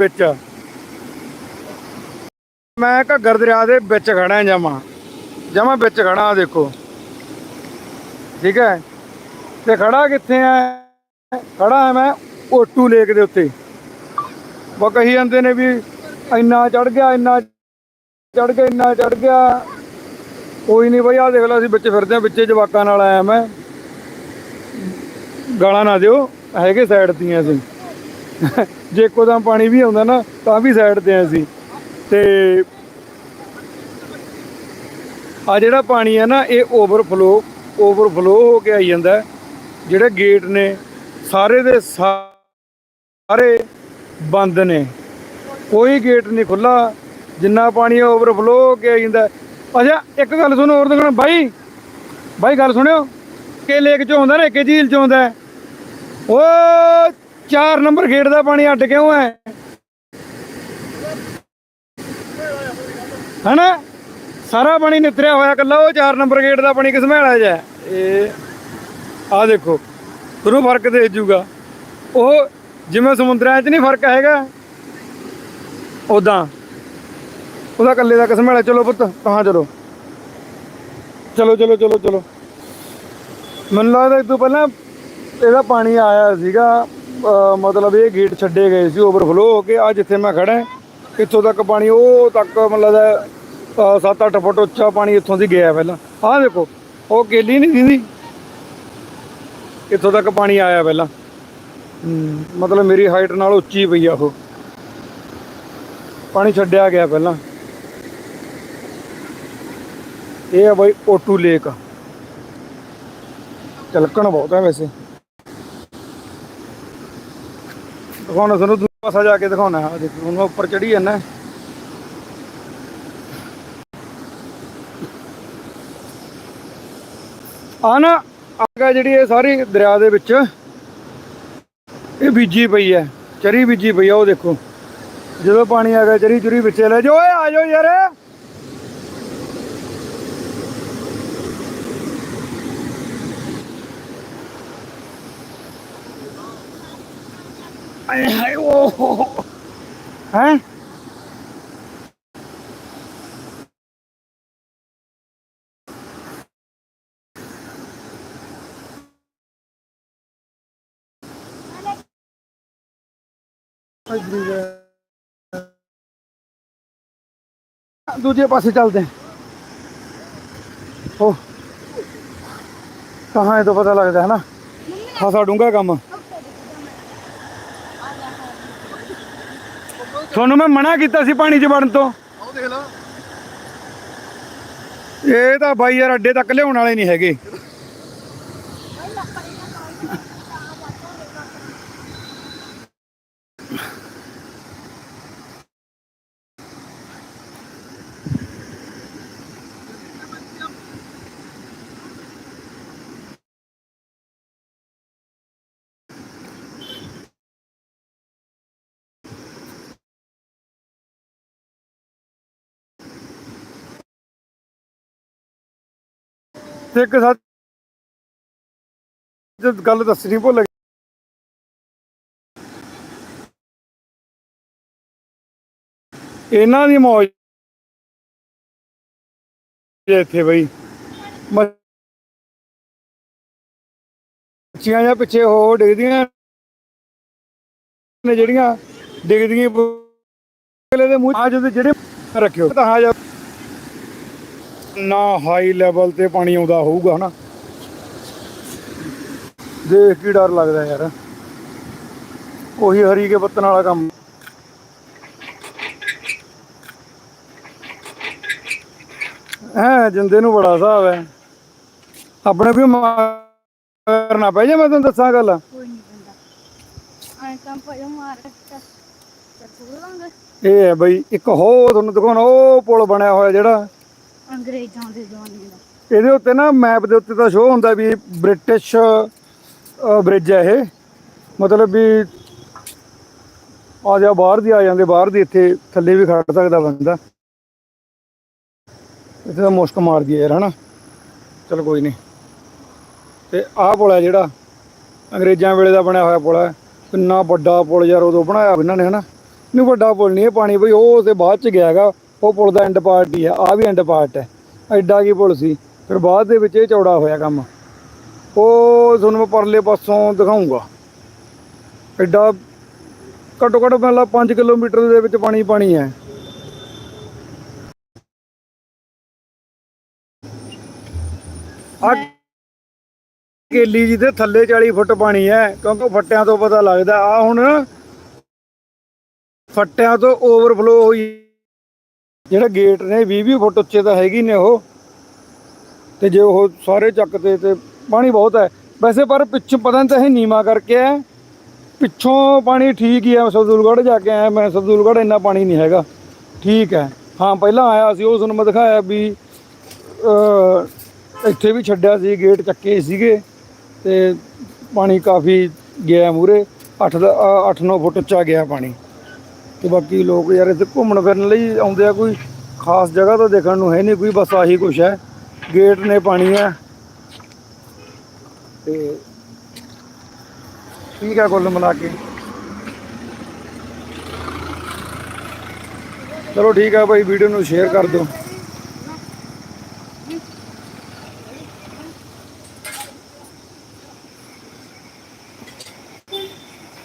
ਵਿੱਚ। ਮੈਂ ਘੱਗਰ ਦਰਿਆ ਦੇ ਵਿੱਚ ਖੜਾ ਜਮਾ ਜਮਾ ਵਿੱਚ ਖੜਾ ਦੇਖੋ। ਠੀਕ ਹੈ? ਤੇ ਖੜਾ ਕਿੱਥੇ ਆ ਖੜਾ ਆ ਮੈਂ ਓਟੂ ਲੇਕ ਦੇ ਉੱਤੇ। ਉਹ ਕਹੀ ਜਾਂਦੇ ਨੇ ਵੀ ਇੰਨਾ ਚੜ ਗਿਆ, ਇੰਨਾ ਚੜ ਗਿਆ, ਇੰਨਾ ਚੜ ਗਿਆ। ਕੋਈ ਨਹੀਂ ਬਈ ਆ ਦੇਖ ਲਓ ਅਸੀਂ ਵਿੱਚ ਫਿਰਦੇ ਆ ਵਿੱਚੇ ਜਵਾਕਾਂ ਨਾਲ ਆਇਆ ਮੈਂ। ਗਾਲਾਂ ਨਾ ਦਿਓ, ਹੈਗੇ ਸਾਈਡ ਦੀਆਂ ਅਸੀਂ। ਜੇ ਇੱਕੋਦਮ ਪਾਣੀ ਵੀ ਆਉਂਦਾ ਨਾ, ਤਾਂ ਵੀ ਸਾਈਡ ਤੇ ਆ ਅਸੀਂ ਤੇ ਆ ਜਿਹੜਾ ਪਾਣੀ ਹੈ ਨਾ, ਇਹ ਓਵਰਫਲੋ ਓਵਰਫਲੋ ਹੋ ਕੇ ਆਈ ਜਾਂਦਾ। ਜਿਹੜੇ ਗੇਟ ਨੇ, ਸਾਰੇ ਦੇ ਸਾਰੇ ਬੰਦ ਨੇ। ਕੋਈ ਗੇਟ ਨਹੀਂ ਖੁੱਲਾ ਜਿੰਨਾ ਪਾਣੀ ਓਵਰਫਲੋ ਹੋ ਕੇ ਆਈ ਜਾਂਦਾ। ਅੱਛਾ, ਇੱਕ ਗੱਲ ਸੁਣੋ ਹੋਰ ਦੇਖਣਾ ਬਾਈ ਬਾਈ ਗੱਲ ਸੁਣਿਓ। ਕਿ ਲੇਕ ਚ ਆਉਂਦਾ ਨਾ ਕਿ ਝੀਲ ਚ ਆਉਂਦਾ। ਓ ਉਹ 4 ਨੰਬਰ ਗੇਟ ਦਾ ਪਾਣੀ ਅੱਡ ਕਿਉਂ ਹੈ? ਹਨਾ? ਸਾਰਾ ਪਾਣੀ ਨਿਤਰਿਆ ਹੋਇਆ ਕੱਲਾ ਉਹ 4 ਨੰਬਰ ਗੇਟ ਦਾ ਪਾਣੀ ਕਿਸ ਮੈਲਾ ਜਾ ਇਹ ਆ ਦੇਖੋ ਤੁਹਾਨੂੰ ਫ਼ਰਕ ਦੇ ਜੂਗਾ। ਉਹ ਜਿਵੇਂ ਸਮੁੰਦਰਾਂ 'ਚ ਨਹੀਂ ਫ਼ਰਕ ਹੈਗਾ ਉਦਾਂ ਉਹਦਾ ਕੱਲੇ ਦਾ ਕਿਸ ਮੈਲਾ ਚਲੋ ਪੁੱਤ ਕਹਾਂ ਚਲੋ। ਚਲੋ ਚਲੋ ਚਲੋ ਚਲੋ। ਮੈਨੂੰ ਲੱਗਦਾ ਇਹ ਤੋਂ ਪਹਿਲਾਂ ਇਹਦਾ ਪਾਣੀ ਆਇਆ ਸੀਗਾ। ਮਤਲਬ ਇਹ ਗੇਟ ਛੱਡੇ ਗਏ ਸੀ ਓਵਰਫਲੋ ਹੋ ਕੇ। ਆ ਜਿੱਥੇ ਮੈਂ ਖੜਾ ਇੱਥੋਂ ਤੱਕ ਪਾਣੀ ਉਹ ਤੱਕ ਮਤਲਬ 7-8 ਫੁੱਟ ਉੱਚਾ ਪਾਣੀ ਇੱਥੋਂ ਦੀ ਗਿਆ ਪਹਿਲਾਂ। ਆਹ ਦੇਖੋ ਉਹ ਕੇਲੀ ਨਹੀਂ ਦਿੰਦੀ ਇੱਥੋਂ ਤੱਕ ਪਾਣੀ ਆਇਆ ਪਹਿਲਾਂ। ਹਮ, ਮਤਲਬ ਮੇਰੀ ਹਾਈਟ ਨਾਲ ਉੱਚੀ ਪਈ ਆ ਉਹ। ਪਾਣੀ ਛੱਡਿਆ ਗਿਆ ਪਹਿਲਾਂ। ਇਹ ਆ ਬਈ ਓਟੂ ਲੇਕ ਚਲਕਣ ਬਹੁਤ ਹੈ ਵੈਸੇ। ਦਿਖਾਉਣਾ ਤੁਹਾਨੂੰ ਦੂਜਾ ਪਾਸਾ ਜਾ ਕੇ ਦਿਖਾਉਣਾ। ਆ ਦੇਖੋ, ਹੁਣ ਮੈਂ ਉੱਪਰ ਚੜੀ ਜਾਂਦਾ। ਆ ਨਾ ਆਗਾ ਜਿਹੜੀ ਇਹ ਸਾਰੀ ਦਰਿਆ ਦੇ ਵਿੱਚ, ਇਹ ਬੀਜੀ ਪਈ ਹੈ। ਚਰੀ ਬੀਜੀ ਪਈ ਆ, ਉਹ ਦੇਖੋ। ਜਦੋਂ ਪਾਣੀ ਆ ਗਿਆ, ਚਰੀ ਚੁਰੀ ਵਿੱਚੇ ਲੈ ਜਾਓ। ਓਏ, ਆ ਜਾਓ ਯਾਰ। ਆਏ ਹਾਏ ਉਹ ਹੈ? ਦੂਜੇ ਪਾਸੇ ਚੱਲਦੇ हैं ਉਹ ਕਹਾਂ ਇਹ ਤੋਂ ਪਤਾ ਲੱਗਦਾ ਹੈ ਨਾ? ਖਾਸਾ ਡੂੰਘਾ ਕੰਮ। ਤੁਹਾਨੂੰ ਮੈਂ ਮਨਾ ਕੀਤਾ ਸੀ ਪਾਣੀ 'ਚ ਵੜਨ ਤੋਂ। ਆਹ ਦੇਖ ਲਾ ਇਹ ਤਾਂ ਬਾਈ ਯਾਰ ਅੱਡੇ ਤੱਕ ਲਿਆਉਣ ਵਾਲੇ ਨਹੀਂ ਹੈਗੇ। ਤੇ ਇੱਕ ਸੱਚ ਜਦ ਗੱਲ ਦੱਸਣੀ ਭੁੱਲ ਇਹਨਾਂ ਦੀ ਮੌਜ ਇੱਥੇ ਬਈ। ਮੱਛੀਆਂ ਜਾਂ ਪਿੱਛੇ ਹੋ ਡਿੱਗਦੀਆਂ ਨੇ ਜਿਹੜੀਆਂ, ਡਿੱਗਦੀਆਂ ਅਗਲੇ ਦੇ ਮੂੰਹ ਆ ਜਦੋਂ ਜਿਹੜੇ ਰੱਖਿਓ। ਤਾਂ ਹਾਂ ਜਾ ਨਾ ਹਾਈ ਲੈਵਲ ਤੇ ਪਾਣੀ ਆਉਂਦਾ ਹੋਊਗਾ ਹਨਾ? ਦੇਖ ਕੀ ਡਰ ਲੱਗਦਾ ਯਾਰ। ਉਹੀ ਹਰੀ ਕੇ ਪੱਤਨ ਵਾਲਾ ਕੰਮ। ਹੈ ਜਿੰਦੇ ਨੂੰ ਬੜਾ ਹਿਸਾਬ ਹੈ। ਆਪਣੇ ਵੀ ਮਾਰਨਾ ਪੈ ਜਾ ਮੈਂ ਤੁਹਾਨੂੰ ਦੱਸਾਂ ਗੱਲ। ਕੋਈ ਨਹੀਂ ਬੰਦਾ। ਐਂ ਕੰਮ ਮਾਰ ਪੂਰਾਂਗੇ ਇਹ ਹੈ ਬਈ ਇੱਕ ਹੋ ਤੁਹਾਨੂੰ ਦਿਖਾਉਣਾ ਉਹ ਪੁਲ ਬਣਿਆ ਹੋਇਆ ਜਿਹੜਾ। ਅੰਗਰੇਜ਼ਾਂ ਦੇ ਜ਼ਮਾਨੇ ਦਾ। ਇਹਦੇ ਉੱਤੇ ਨਾ ਮੈਪ ਦੇ ਉੱਤੇ ਤਾਂ ਸ਼ੋਅ ਹੁੰਦਾ ਵੀ ਬ੍ਰਿਟਿਸ਼ ਬ੍ਰਿਜ ਹੈ ਇਹ। ਮਤਲਬ ਵੀ ਆ ਜਾ ਬਾਹਰ ਦੀ, ਆ ਜਾਂਦੇ ਬਾਹਰ ਦੀ, ਇੱਥੇ ਥੱਲੇ ਵੀ ਖੜ ਸਕਦਾ ਬੰਦਾ। ਇੱਥੇ ਤਾਂ ਮੁਸ਼ਕ ਮਾਰਦੀ ਹੈ ਯਾਰ, ਹਨਾ? ਚਲ ਕੋਈ ਨਹੀਂ। ਤੇ ਆਹ ਪੁਲ ਹੈ ਜਿਹੜਾ, ਅੰਗਰੇਜ਼ਾਂ ਵੇਲੇ ਦਾ ਬਣਿਆ ਹੋਇਆ ਪੁਲ ਹੈ ਕਿੰਨਾ ਵੱਡਾ ਪੁਲ ਯਾਰ, ਉਦੋਂ ਬਣਾਇਆ ਇਹਨਾਂ ਨੇ, ਹਨਾ? ਨਹੀਂ ਵੱਡਾ ਪੁਲ ਨਹੀਂ, ਇਹ ਪਾਣੀ ਬਈ ਉਹ ਤੇ ਬਾਅਦ ਚ ਗਿਆ ਹੈਗਾ। ਉਹ ਪੁਲ ਦਾ ਐਂਡ ਪਾਰਟ ਹੀ ਆ ਆ ਵੀ ਐਂਡ ਪਾਰਟ ਹੈ। ਐਡਾ ਕੀ ਪੁਲ ਸੀ? ਫਿਰ ਬਾਅਦ ਦੇ ਵਿੱਚ ਇਹ ਚੌੜਾ ਹੋਇਆ ਕੰਮ। ਉਹ ਤੁਹਾਨੂੰ ਮੈਂ ਪਰਲੇ ਪਾਸੋਂ ਦਿਖਾਉਂਗਾ ਐਡਾ ਘੱਟੋ ਘੱਟ ਪਹਿਲਾਂ 5 ਕਿਲੋਮੀਟਰ ਦੇ ਵਿੱਚ ਪਾਣੀ ਪਾਣੀ ਹੈ। ਆ ਕੇਲੀ ਜੀ ਦੇ ਥੱਲੇ 40 ਫੁੱਟ ਪਾਣੀ ਹੈ, ਕਿਉਂਕਿ ਫੱਟਿਆਂ ਤੋਂ ਪਤਾ ਲੱਗਦਾ। ਆ ਹੁਣ ਫੱਟਿਆਂ ਤੋਂ ਓਵਰਫਲੋ ਹੋਈ ਜਿਹੜਾ ਗੇਟ ਨੇ 20 20 ਫੁੱਟ ਉੱਚੇ ਤਾਂ ਹੈਗੀ ਨੇ ਉਹ। ਤੇ ਜੇ ਉਹ ਸਾਰੇ ਚੱਕ ਤੇ ਪਾਣੀ ਬਹੁਤ ਹੈ। ਵੈਸੇ ਪਰ ਪਿੱਛੋਂ ਪਤਾ ਨਹੀਂ ਤਾਂ ਇਹ ਨੀਮਾ ਕਰਕੇ ਹੈ। ਪਿੱਛੋਂ ਪਾਣੀ ਠੀਕ ਹੀ ਹੈ ਸਬਦੂਲਗੜ੍ਹ ਜਾ ਕੇ ਆਇਆ, ਮੈਂ ਸਬਦੂਲਗੜ੍ਹ ਇੰਨਾ ਪਾਣੀ ਨਹੀਂ ਹੈਗਾ। ਠੀਕ ਹੈ। ਹਾਂ, ਪਹਿਲਾਂ ਆਇਆ ਸੀ ਉਹ ਤੁਹਾਨੂੰ ਮੈਂ ਦਿਖਾਇਆ ਵੀ ਇੱਥੇ ਵੀ ਛੱਡਿਆ ਸੀ, ਗੇਟ ਚੱਕੇ ਸੀਗੇ। ਤੇ ਪਾਣੀ ਕਾਫੀ ਗਿਆ ਮੂਰੇ 8 ਦਾ 8-9 ਫੁੱਟ ਉੱਚਾ ਗਿਆ ਪਾਣੀ। ਤੇ ਬਾਕੀ ਲੋਕ ਯਾਰ ਇੱਥੇ ਘੁੰਮਣ ਫਿਰਨ ਲਈ ਆਉਂਦੇ ਆ, ਕੋਈ ਖਾਸ ਜਗ੍ਹਾ ਤਾਂ ਦੇਖਣ ਨੂੰ ਹੈ ਨਹੀਂ, ਕੋਈ ਬਸ ਆਹੀ ਕੁਛ ਹੈ। ਗੇਟ ਨੇ ਪਾਣੀ ਹੈ। ਤੇ ਠੀਕ ਹੈ ਕੁੱਲ ਮਿਲਾ ਕੇ। ਚਲੋ ਠੀਕ ਹੈ ਭਾਈ ਵੀਡੀਓ ਨੂੰ ਸ਼ੇਅਰ ਕਰ ਦਿਓ।